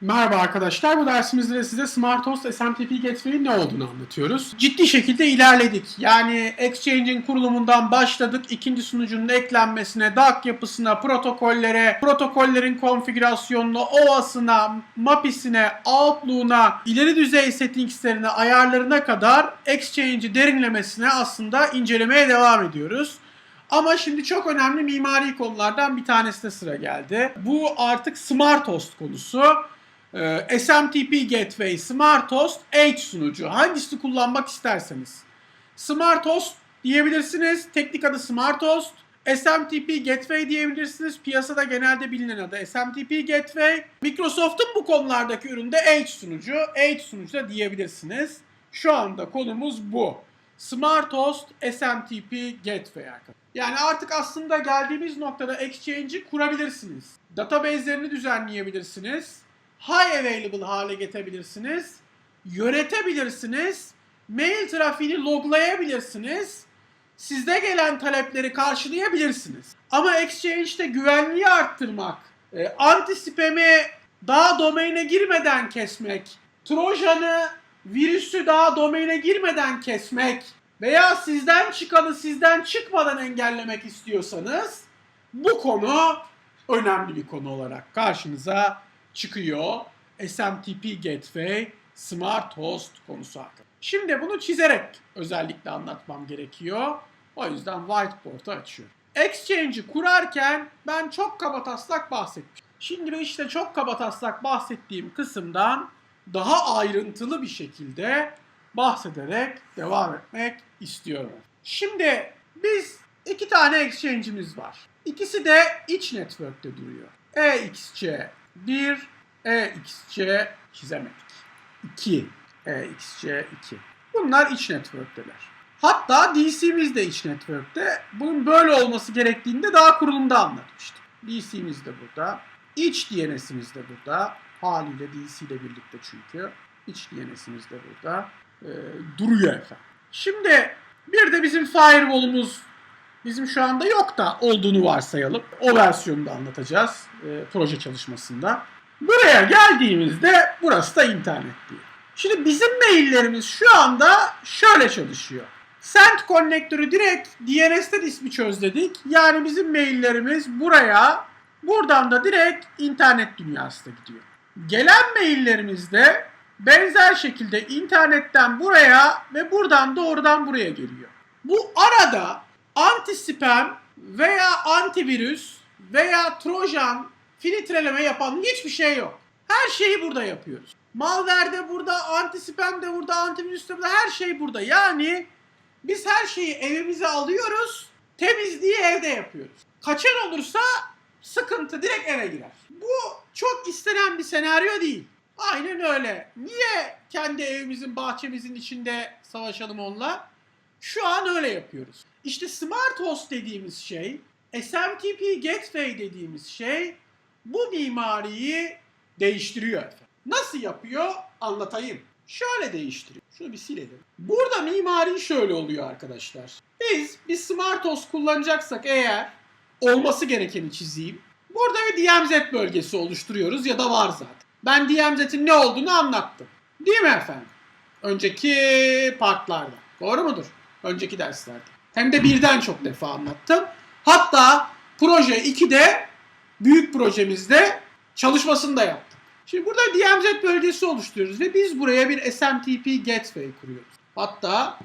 Merhaba arkadaşlar. Bu dersimizde de size SmartHost SMTP Gateway'in ne olduğunu anlatıyoruz. Ciddi şekilde ilerledik. Yani Exchange'in kurulumundan başladık. ikinci sunucunun eklenmesine, DAC yapısına, protokollere, protokollerin konfigürasyonuna, OAS'ına, MAPI'sine, Outlook'una, ileri düzey settingslerine, ayarlarına kadar Exchange'i derinlemesine aslında incelemeye devam ediyoruz. Ama şimdi çok önemli mimari konulardan bir tanesine sıra geldi. Bu artık Smart Host konusu. Ee, SMTP Gateway, Smart Host, Edge sunucu. Hangisini kullanmak isterseniz. Smart Host diyebilirsiniz. Teknik adı Smart Host. SMTP Gateway diyebilirsiniz. Piyasada genelde bilinen adı SMTP Gateway. Microsoft'un bu konulardaki üründe Edge sunucu. Edge sunucu da diyebilirsiniz. Şu anda konumuz bu. Smart Host SMTP Gateway arkadaşlar. Yani artık aslında geldiğimiz noktada Exchange'i kurabilirsiniz. Database'lerini düzenleyebilirsiniz. High available hale getirebilirsiniz. Yönetebilirsiniz. Mail trafiğini loglayabilirsiniz. Sizde gelen talepleri karşılayabilirsiniz. Ama Exchange'de güvenliği arttırmak, e, anti spam'i daha domaine girmeden kesmek, Trojan'ı, virüsü daha domaine girmeden kesmek veya sizden çıkanı sizden çıkmadan engellemek istiyorsanız bu konu önemli bir konu olarak karşınıza çıkıyor. SMTP Gateway Smart Host konusu hakkında. Şimdi bunu çizerek özellikle anlatmam gerekiyor. O yüzden whiteboard'u açıyorum. Exchange'i kurarken ben çok kabataslak bahsetmiştim. Şimdi ben işte çok kabataslak bahsettiğim kısımdan daha ayrıntılı bir şekilde bahsederek devam etmek istiyorum. Şimdi biz iki tane exchange'imiz var. İkisi de iç network'te duruyor. EXC 1, EXC çizemedik. 2, EXC 2. Bunlar iç network'teler. Hatta DC'miz de iç network'te. Bunun böyle olması gerektiğinde daha kurulumda anlatmıştım. DC'miz de burada. İç DNS'imiz de burada. Haliyle DC ile birlikte çünkü. İç DNS'imiz de burada. Ee, duruyor efendim. Şimdi bir de bizim firewall'umuz bizim şu anda yok da olduğunu varsayalım. O versiyonu da anlatacağız e, proje çalışmasında. Buraya geldiğimizde burası da internet diyor. Şimdi bizim maillerimiz şu anda şöyle çalışıyor. Send konnektörü direkt DNS'ten ismi çöz dedik. Yani bizim maillerimiz buraya, buradan da direkt internet dünyasına gidiyor. Gelen maillerimizde benzer şekilde internetten buraya ve buradan doğrudan buraya geliyor. Bu arada anti spam veya antivirüs veya trojan filtreleme yapan hiçbir şey yok. Her şeyi burada yapıyoruz. Malware de burada, anti spam de burada, antivirüs de burada, her şey burada. Yani biz her şeyi evimize alıyoruz, temizliği evde yapıyoruz. Kaçan olursa sıkıntı direkt eve girer. Bu çok istenen bir senaryo değil. Aynen öyle. Niye kendi evimizin, bahçemizin içinde savaşalım onunla? Şu an öyle yapıyoruz. İşte Smart Host dediğimiz şey, SMTP Gateway dediğimiz şey bu mimariyi değiştiriyor. Nasıl yapıyor? Anlatayım. Şöyle değiştiriyor. Şunu bir silelim. Burada mimari şöyle oluyor arkadaşlar. Biz bir Smart Host kullanacaksak eğer olması gerekeni çizeyim. Burada bir DMZ bölgesi oluşturuyoruz ya da var zaten. Ben DMZ'in ne olduğunu anlattım. Değil mi efendim? Önceki partlarda. Doğru mudur? Önceki derslerde. Hem de birden çok defa anlattım. Hatta proje 2'de büyük projemizde çalışmasını da yaptım. Şimdi burada DMZ bölgesi oluşturuyoruz ve biz buraya bir SMTP Gateway kuruyoruz. Hatta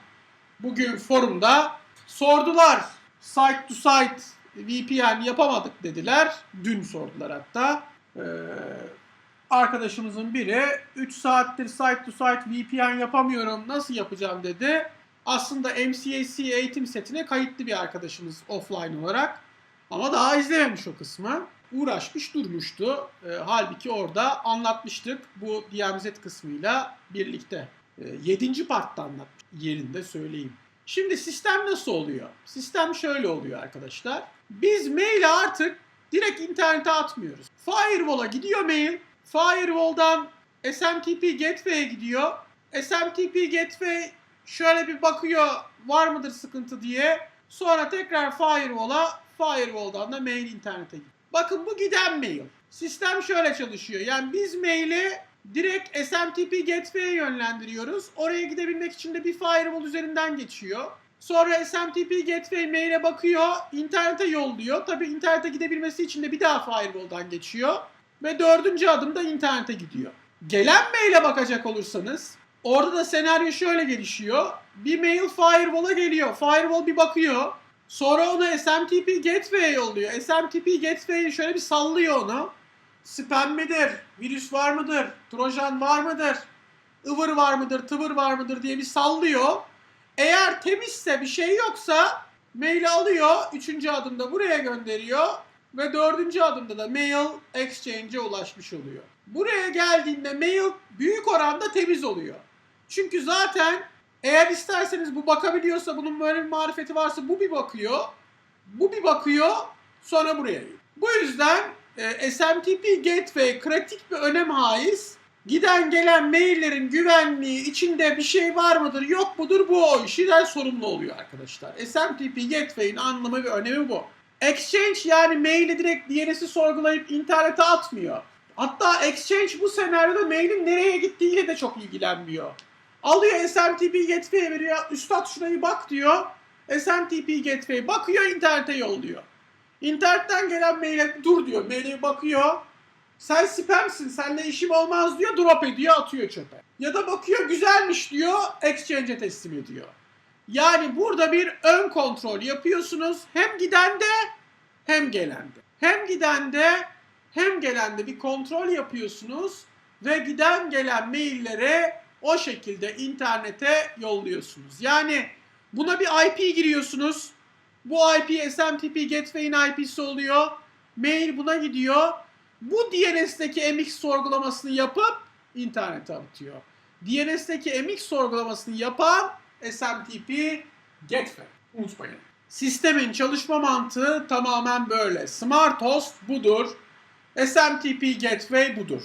bugün forumda sordular. Site to site VPN yapamadık dediler. Dün sordular hatta. Ee, arkadaşımızın biri 3 saattir site to site VPN yapamıyorum nasıl yapacağım dedi. Aslında MCAC eğitim setine kayıtlı bir arkadaşımız offline olarak. Ama daha izlememiş o kısmı. Uğraşmış durmuştu. E, halbuki orada anlatmıştık bu DMZ kısmıyla birlikte. E, 7. partta anlatmış yerinde söyleyeyim. Şimdi sistem nasıl oluyor? Sistem şöyle oluyor arkadaşlar. Biz maili artık direkt internete atmıyoruz. Firewall'a gidiyor mail. Firewall'dan SMTP Gateway'e gidiyor. SMTP Gateway şöyle bir bakıyor var mıdır sıkıntı diye. Sonra tekrar Firewall'a, Firewall'dan da mail internete gidiyor. Bakın bu giden mail. Sistem şöyle çalışıyor. Yani biz maili direkt SMTP Gateway'e yönlendiriyoruz. Oraya gidebilmek için de bir firewall üzerinden geçiyor. Sonra SMTP Gateway maile bakıyor, internete yolluyor. Tabii internete gidebilmesi için de bir daha firewall'dan geçiyor. Ve dördüncü adımda internete gidiyor. Gelen maile bakacak olursanız orada da senaryo şöyle gelişiyor. Bir mail firewall'a geliyor. Firewall bir bakıyor. Sonra onu SMTP Gateway'e yolluyor. SMTP Gateway'i şöyle bir sallıyor onu. Spam midir? Virüs var mıdır? Trojan var mıdır? ıvır var mıdır? Tıvır var mıdır diye bir sallıyor. Eğer temizse bir şey yoksa maili alıyor. Üçüncü adımda buraya gönderiyor. Ve dördüncü adımda da mail exchange'e ulaşmış oluyor. Buraya geldiğinde mail büyük oranda temiz oluyor. Çünkü zaten eğer isterseniz bu bakabiliyorsa, bunun böyle bir marifeti varsa bu bir bakıyor. Bu bir bakıyor, sonra buraya. Bu yüzden e, SMTP Gateway kritik bir önem haiz. Giden gelen maillerin güvenliği içinde bir şey var mıdır yok mudur bu o işten sorumlu oluyor arkadaşlar. SMTP Gateway'in anlamı ve önemi bu. Exchange yani maili direkt DNS'i sorgulayıp internete atmıyor. Hatta Exchange bu senaryoda mailin nereye gittiğiyle de çok ilgilenmiyor. Alıyor SMTP Gateway'e veriyor. Üstad şurayı bak diyor. SMTP Gateway bakıyor internete yolluyor. İnternetten gelen maile dur diyor. Maile bakıyor. Sen spamsin, seninle işim olmaz diyor, drop ediyor, atıyor çöpe. Ya da bakıyor güzelmiş diyor, exchange'e teslim ediyor. Yani burada bir ön kontrol yapıyorsunuz. Hem gidende hem gelende. Hem gidende hem gelende bir kontrol yapıyorsunuz ve giden gelen maillere o şekilde internete yolluyorsunuz. Yani buna bir IP giriyorsunuz. Bu IP SMTP Gateway'in IP'si oluyor. Mail buna gidiyor. Bu DNS'deki MX sorgulamasını yapıp internete atıyor. DNS'deki MX sorgulamasını yapan SMTP Gateway. Unutmayın. Sistemin çalışma mantığı tamamen böyle. Smart Host budur. SMTP Gateway budur.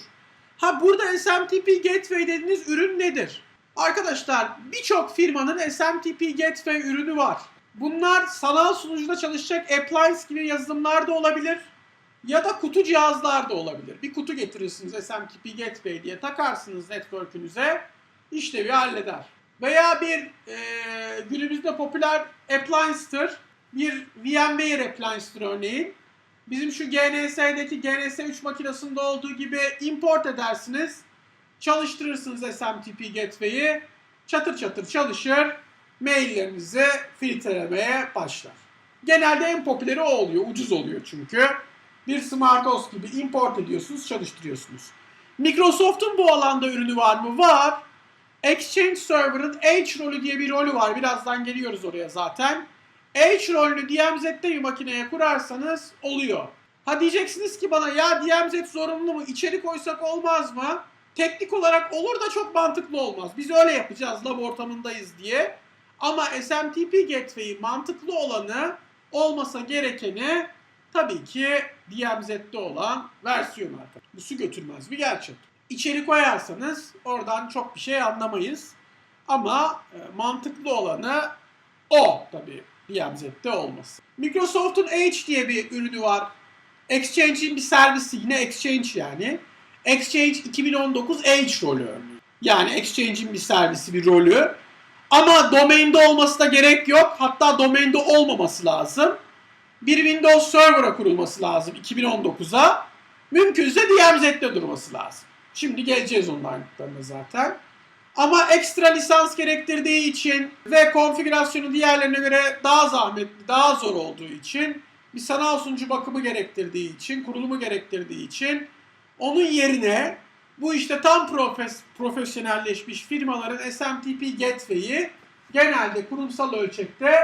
Ha burada SMTP Gateway dediğiniz ürün nedir? Arkadaşlar birçok firmanın SMTP Gateway ürünü var. Bunlar sanal sunucuda çalışacak appliance gibi yazılımlar da olabilir. Ya da kutu cihazlar da olabilir. Bir kutu getirirsiniz SMTP Gateway diye takarsınız network'ünüze işlevi halleder. Veya bir e, günümüzde popüler appliance'tır. Bir VMware appliance'tır örneğin. Bizim şu GNS'deki GNS 3 makinesinde olduğu gibi import edersiniz. Çalıştırırsınız SMTP Gateway'i. Çatır çatır çalışır. Maillerinizi filtrelemeye başlar. Genelde en popüleri o oluyor. Ucuz oluyor çünkü. Bir SmartOS gibi import ediyorsunuz, çalıştırıyorsunuz. Microsoft'un bu alanda ürünü var mı? Var. Exchange Server'ın Edge rolü diye bir rolü var. Birazdan geliyoruz oraya zaten. Edge rolünü DMZ'de bir makineye kurarsanız oluyor. Ha diyeceksiniz ki bana ya DMZ zorunlu mu? İçeri koysak olmaz mı? Teknik olarak olur da çok mantıklı olmaz. Biz öyle yapacağız lab ortamındayız diye. Ama SMTP Gateway'i mantıklı olanı olmasa gerekeni tabii ki DMZ'de olan versiyon arkadaşlar. Bu su götürmez bir gerçek. İçeri koyarsanız oradan çok bir şey anlamayız. Ama e, mantıklı olanı o tabii DMZ'de olması. Microsoft'un Edge diye bir ürünü var. Exchange'in bir servisi yine Exchange yani. Exchange 2019 Edge rolü. Yani Exchange'in bir servisi, bir rolü. Ama domainde olması da gerek yok. Hatta domainde olmaması lazım. Bir Windows Server'a kurulması lazım 2019'a. Mümkünse DMZ'de durması lazım. Şimdi geleceğiz onun ayrıntılarına zaten. Ama ekstra lisans gerektirdiği için ve konfigürasyonu diğerlerine göre daha zahmetli, daha zor olduğu için bir sanal sunucu bakımı gerektirdiği için, kurulumu gerektirdiği için onun yerine bu işte tam profes, profesyonelleşmiş firmaların SMTP Gateway'i genelde kurumsal ölçekte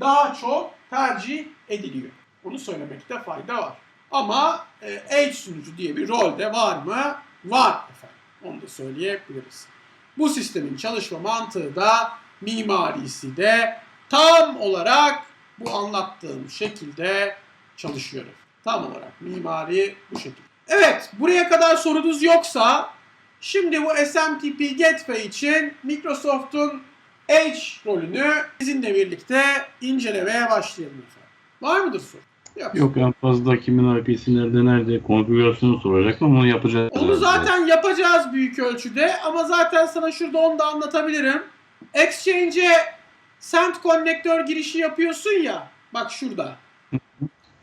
daha çok tercih ediliyor. Bunu söylemekte fayda var. Ama e, Edge sunucu diye bir rolde var mı? Var efendim. Onu da söyleyebiliriz. Bu sistemin çalışma mantığı da mimarisi de tam olarak bu anlattığım şekilde çalışıyor. Tam olarak mimari bu şekilde. Evet, buraya kadar sorunuz yoksa şimdi bu SMTP Gateway için Microsoft'un Edge rolünü sizinle birlikte incelemeye başlayalım efendim. Var mıdır soru? Yok. Yok en fazla kimin IP'si nerede nerede konfigürasyonu soracak ama onu yapacağız. Onu zaten yapacağız büyük ölçüde ama zaten sana şurada onu da anlatabilirim. Exchange'e Send konnektör girişi yapıyorsun ya. Bak şurada.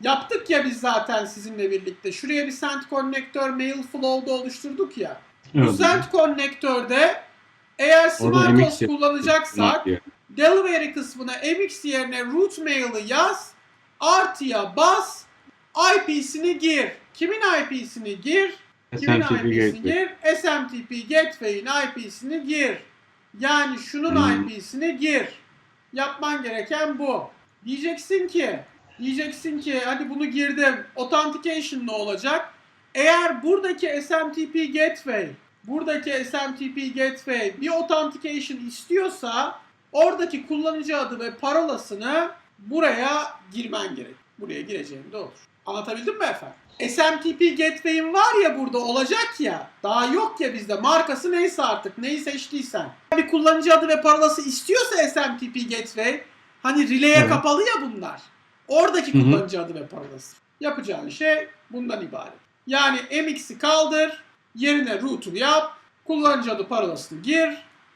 Yaptık ya biz zaten sizinle birlikte. Şuraya bir Send konnektör mail flow'da oluşturduk ya. Bu Evet. Send konnektörde eğer SmartOS kullanacaksak Delivery kısmına MX yerine root mail'i yaz. Artıya bas. IP'sini gir. Kimin IP'sini gir? Kimin SMTP IP'sini gateway. gir? SMTP Gateway'in IP'sini gir. Yani şunun Hmm. IP'sini gir. Yapman gereken bu. Diyeceksin ki, diyeceksin ki hadi bunu girdim. Authentication ne olacak? Eğer buradaki SMTP Gateway, buradaki SMTP Gateway bir authentication istiyorsa oradaki kullanıcı adı ve parolasını buraya girmen gerek. Buraya gireceğim de olur. Anlatabildim mi efendim? SMTP Gateway'in var ya burada olacak ya. Daha yok ya bizde. Markası neyse artık. Neyi seçtiysen. Bir kullanıcı adı ve parolası istiyorsa SMTP Gateway hani relay'e Evet. kapalı ya bunlar. Oradaki Hı hı. kullanıcı adı ve parolası. Yapacağın şey bundan ibaret. Yani MX'i kaldır, yerine router yap, kullanıcı adı parolasını gir,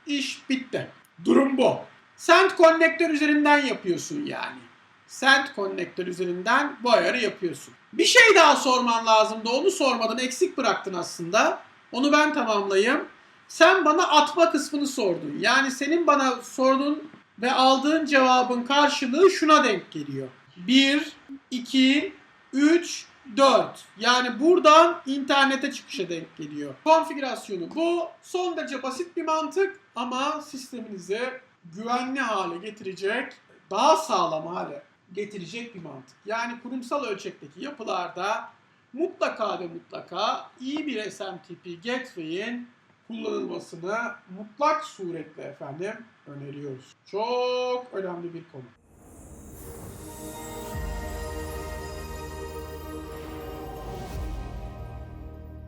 iş bitti. Durum bu. Send konnektör üzerinden yapıyorsun yani. Send konnektör üzerinden bu ayarı yapıyorsun. Bir şey daha sorman lazımdı. Onu sormadın. Eksik bıraktın aslında. Onu ben tamamlayayım. Sen bana atma kısmını sordun. Yani senin bana sorduğun ve aldığın cevabın karşılığı şuna denk geliyor. 1, 2, 3, 4. Yani buradan internete çıkışa denk geliyor. Konfigürasyonu bu. Son derece basit bir mantık ama sisteminizi güvenli hale getirecek, daha sağlam hale getirecek bir mantık. Yani kurumsal ölçekteki yapılarda mutlaka ve mutlaka iyi bir SMTP gateway'in kullanılmasını mutlak suretle efendim öneriyoruz. Çok önemli bir konu.